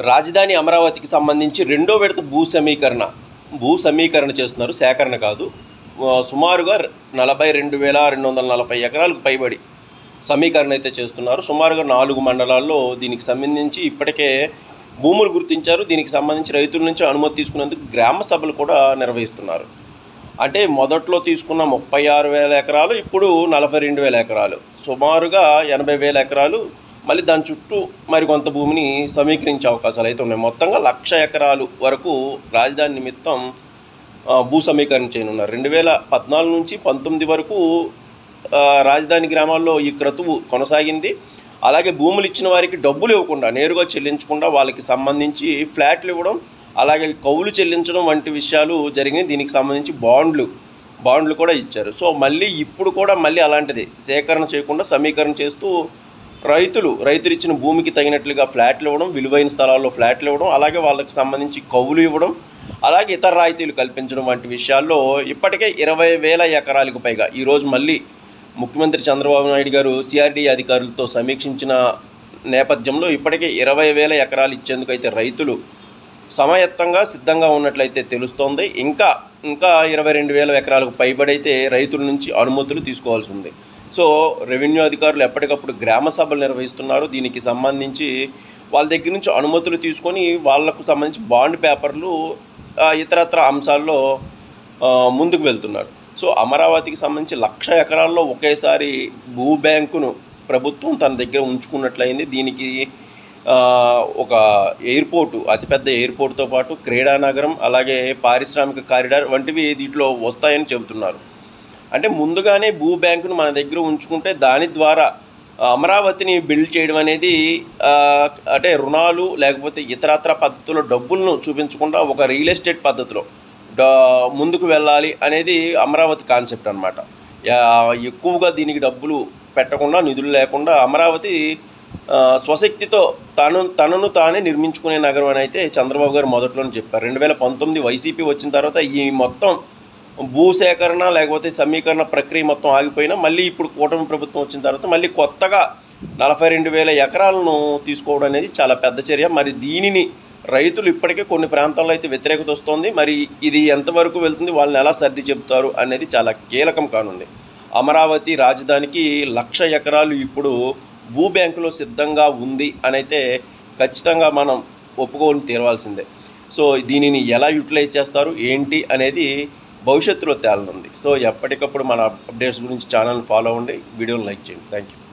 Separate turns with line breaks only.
రాజధాని అమరావతికి సంబంధించి రెండో విడత భూ సమీకరణ భూ సమీకరణ చేస్తున్నారు. సేకరణ కాదు. సుమారుగా నలభై రెండు వేల రెండు వందల నలభై ఎకరాలకు పైబడి సమీకరణ అయితే చేస్తున్నారు. సుమారుగా నాలుగు మండలాల్లో దీనికి సంబంధించి ఇప్పటికే భూములు గుర్తించారు. దీనికి సంబంధించి రైతుల నుంచి అనుమతి తీసుకునేందుకు గ్రామ సభలు కూడా నిర్వహిస్తున్నారు. అంటే మొదట్లో తీసుకున్న ముప్పై ఆరు వేల ఎకరాలు ఇప్పుడు నలభై రెండు వేల ఎకరాలు. సుమారుగా ఎనభై వేల ఎకరాలు మళ్ళీ దాని చుట్టూ మరి కొంత భూమిని సమీకరించే అవకాశాలు అయితే ఉన్నాయి. మొత్తంగా లక్ష ఎకరాలు వరకు రాజధాని నిమిత్తం భూ సమీకరణ చేయనున్నారు. రెండు వేల పద్నాలుగు నుంచి పంతొమ్మిది వరకు రాజధాని గ్రామాల్లో ఈ క్రతువు కొనసాగింది. అలాగే భూములు ఇచ్చిన వారికి డబ్బులు ఇవ్వకుండా నేరుగా చెల్లించకుండా వాళ్ళకి సంబంధించి ఫ్లాట్లు ఇవ్వడం అలాగే కౌలు చెల్లించడం వంటి విషయాలు జరిగినాయి. దీనికి సంబంధించి బాండ్లు బాండ్లు కూడా ఇచ్చారు. సో మళ్ళీ ఇప్పుడు కూడా మళ్ళీ అలాంటిది. సేకరణ చేయకుండా సమీకరణ చేస్తూ రైతులు రైతులు ఇచ్చిన భూమికి తగినట్లుగా ఫ్లాట్లు ఇవ్వడం విలువైన స్థలాల్లో ఫ్లాట్లు ఇవ్వడం అలాగే వాళ్ళకు సంబంధించి కౌలు ఇవ్వడం అలాగే ఇతర రాయితీలు కల్పించడం వంటి విషయాల్లో ఇప్పటికే ఇరవై వేల ఎకరాలకు పైగా ఈరోజు మళ్ళీ ముఖ్యమంత్రి చంద్రబాబు నాయుడు గారు సిఆర్డీ అధికారులతో సమీక్షించిన నేపథ్యంలో ఇప్పటికే ఇరవై వేల ఎకరాలు ఇచ్చేందుకు అయితే రైతులు సమయత్తంగా సిద్ధంగా ఉన్నట్లయితే తెలుస్తోంది. ఇంకా ఇంకా ఇరవై రెండు వేల ఎకరాలకు పైబడైతే రైతుల నుంచి అనుమతులు తీసుకోవాల్సి ఉంది. సో రెవెన్యూ అధికారులు ఎప్పటికప్పుడు గ్రామ సభలు నిర్వహిస్తున్నారు. దీనికి సంబంధించి వాళ్ళ దగ్గర నుంచి అనుమతులు తీసుకొని వాళ్ళకు సంబంధించి బాండ్ పేపర్లు ఇతరత్ర అంశాల్లో ముందుకు వెళ్తున్నారు. సో అమరావతికి సంబంధించి లక్ష ఎకరాల్లో ఒకేసారి భూ బ్యాంకును ప్రభుత్వం తన దగ్గర ఉంచుకున్నట్లయింది. దీనికి ఒక ఎయిర్పోర్టు అతిపెద్ద ఎయిర్పోర్ట్తో పాటు క్రీడా నగరం అలాగే పారిశ్రామిక కారిడార్ వంటివి దీంట్లో వస్తాయని చెబుతున్నారు. అంటే ముందుగానే భూ బ్యాంకును మన దగ్గర ఉంచుకుంటే దాని ద్వారా అమరావతిని బిల్డ్ చేయడం అనేది అంటే రుణాలు లేకపోతే ఇతరత్ర పద్ధతుల్లో డబ్బులను చూపించకుండా ఒక రియల్ ఎస్టేట్ పద్ధతిలో ముందుకు వెళ్ళాలి అనేది అమరావతి కాన్సెప్ట్ అనమాట ఎక్కువగా దీనికి డబ్బులు పెట్టకుండా నిధులు లేకుండా అమరావతి స్వశక్తితో తను తనను తానే నిర్మించుకునే నగరం అని అయితే చంద్రబాబు గారు మొదట్లోనే చెప్పారు. రెండు వేల పంతొమ్మిది వైసీపీ వచ్చిన తర్వాత ఈ మొత్తం భూసేకరణ లేకపోతే సమీకరణ ప్రక్రియ మొత్తం ఆగిపోయినా మళ్ళీ ఇప్పుడు కూటమి ప్రభుత్వం వచ్చిన తర్వాత మళ్ళీ కొత్తగా నలభై రెండు వేల ఎకరాలను తీసుకోవడం అనేది చాలా పెద్ద చర్య. మరి దీనిని రైతులు ఇప్పటికే కొన్ని ప్రాంతాల్లో అయితే వ్యతిరేకత వస్తోంది. మరి ఇది ఎంతవరకు వెళ్తుంది వాళ్ళని ఎలా సర్ది చెబుతారు అనేది చాలా కీలకం కానుంది. అమరావతి రాజధానికి లక్ష ఎకరాలు ఇప్పుడు భూ బ్యాంకులో సిద్ధంగా ఉంది అని అయితే ఖచ్చితంగా మనం ఒప్పుకొని తీరవాల్సిందే. సో దీనిని ఎలా యూటిలైజ్ చేస్తారు ఏంటి అనేది భవిష్యత్తులో తేలనుంది. సో ఎప్పటికప్పుడు మన అప్డేట్స్ గురించి ఛానల్ ఫాలో అవ్వండి. వీడియోని లైక్ చేయండి. Thank you